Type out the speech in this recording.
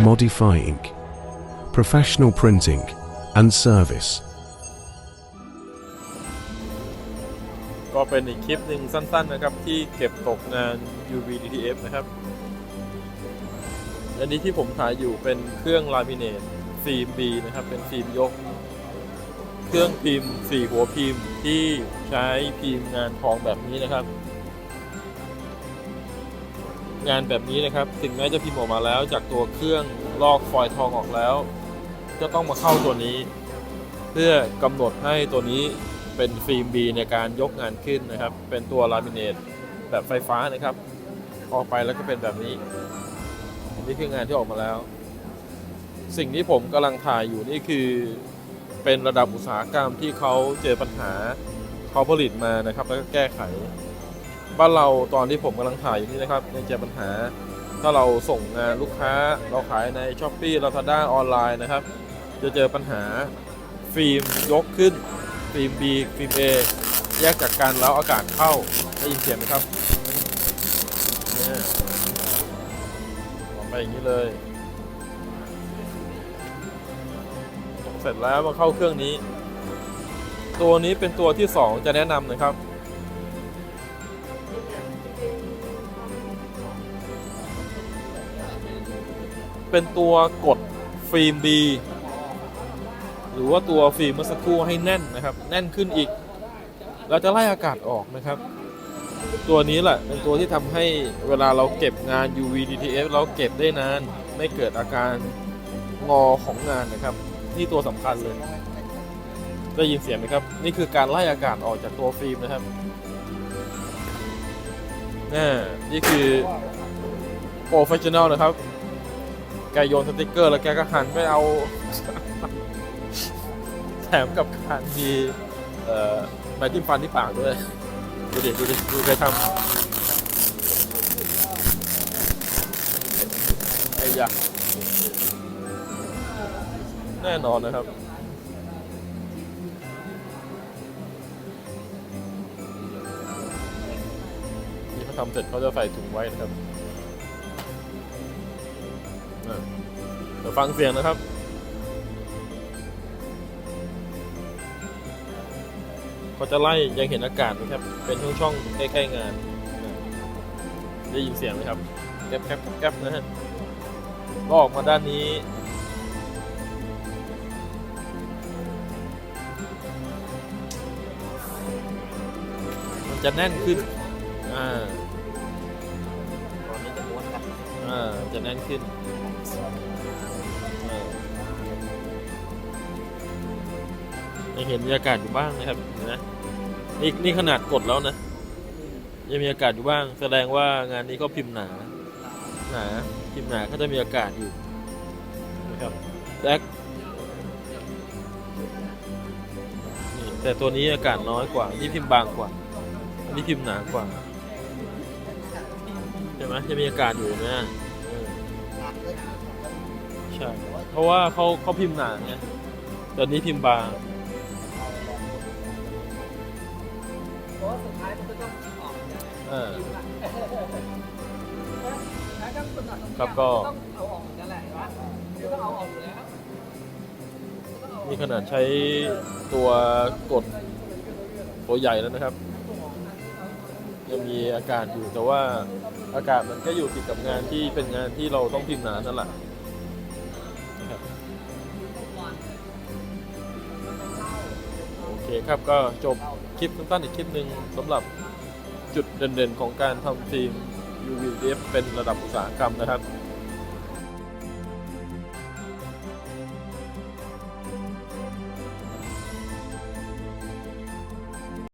modifying, professional printing, and service. ก็เป็นอีกคลิปหนึ่งสั้นๆนะครับ ที่เก็บตกงาน UV DTF นะครับ อันนี้ที่ผมถ่ายอยู่เป็นเครื่องลามิเนตฟิล์ม B นะครับ เป็นฟิล์มยก เครื่องพิมพ์สี่หัวพิมพ์ที่ใช้พิมพ์งานทองแบบนี้นะครับ งานแบบนี้นะครับ ถึงแม้จะพิมพ์ออกมาแล้ว จากตัวเครื่องลอกฟอยล์ทองออกแล้ว ก็ต้องมาเข้าตัวนี้ เพื่อกำหนดให้ตัวนี้เป็นฟิล์ม B ในการยกงานขึ้นนะครับ เป็นตัวลามิเนตแบบไฟฟ้านะครับ ออกไปแล้วก็เป็นแบบนี้ นี่คืองานที่ออกมาแล้ว สิ่งที่ผมกำลังถ่ายอยู่นี่คือเป็นระดับอุตสาหกรรมที่เขาเจอปัญหาเขาผลิตมานะครับ แล้วก็แก้ไข บ้านเราตอนที่ผมกำลังถ่ายอยู่นี่นะครับยังเจอปัญหา ถ้าเราส่งงานลูกค้าเราขายใน s h อ p e e Lazada ออนไลน์นะครับ จะเจอปัญหาฟิล์มยกขึ้น ฟิล์ม B ฟิล์ม A แยกจากกันแล้วอากาศเข้าได้ยินเสียงไหมครับเนี่ยออกไปอย่างนี้เลย เสร็จแล้วมาเข้าเครื่องนี้ ตัวนี้เป็นตัวที่ 2 จะแนะนำนะครับ เป็นตัวกดฟิล์ม B หรือว่าตัวฟิล์มเมื่อสักครู่ให้แน่นนะครับ แน่นขึ้นอีก เราจะไล่อากาศออกนะครับ ตัวนี้แหละเป็นตัวที่ทำให้เวลาเราเก็บงาน UV DTF เราเก็บได้นาน ไม่เกิดอาการงอของงานนะครับ นี่ตัวสำคัญเลยได้ยินเสียงไหมครับ นี่คือการไล่อากาศออกจากตัวฟิล์มนะครับนี่คือโปรเฟชชั่นแนลนะครับ กโยนสติกเกอร์แล้วแกก็หันไปเอา แถมกับการมีเอ่อไม้จิ้มฟันที่ปากด้วย ดูดิ ดูดิ ดูใครทำไอ้ยะแน่นอนนะครับนี่เขาทำเสร็จเขาจะใส่ถุงไว้นะครับ เดี๋ยวฟังเสียงนะครับเขาจะไล่ยังเห็นอากาศไหมครับ เป็นช่องช่องๆใกล้ๆงานอะได้ยินเสียงไหมครับแก๊บแก๊บแก๊บนะฮะก็ออกมาด้านนี้ มันจะแน่นขึ้น อ่าตอนนี้จะม้วนกันอ่า จะแน่นขึ้นอ่า ยังเห็นมีอากาศอยู่บ้างนะครับนไหมนี่นี่ขนาดกดแล้วนะยังมีอากาศอยู่บ้าง แสดงว่างานนี้ก็พิมพ์หนาหนาพิมพ์หนาก็จะมีอากาศอยู่นะครับแจ็คนี่แต่ตัวนี้อากาศน้อยกว่า นี่พิมพ์บางกว่า อันนี้พิมพ์หนากว่าใช่ไหมจะมีอากาศอยู่นะ ใช่ เพราะว่าเขาเขาพิมพ์หนาไงตอนนี้พิมพ์บางเพราะว่าสุดท้ายมันก็ต้องออกเนี่ยเออแล้วก็คนหน่อยตรงเนี้ยครับก็ ต้องเอาออกนั่นแหละวะเดี๋ยวต้องเอาออกอยู่แล้วต้องเอาออกนี่ขนาดใช้ตัวกดตัวใหญ่แล้วนะครับ ยังมีอากาศอยู่แต่ว่าอากาศมันก็อยู่ติดกับงานที่เป็นงานที่เราต้องพิมพ์หนานั่นแหละโอเคครับก็จบคลิปสั้นๆอีกคลิปหนึ่งสำหรับจุดเด่นๆของการทำฟิล์ม UVF เป็นระดับอุตสาหกรรมนะครับ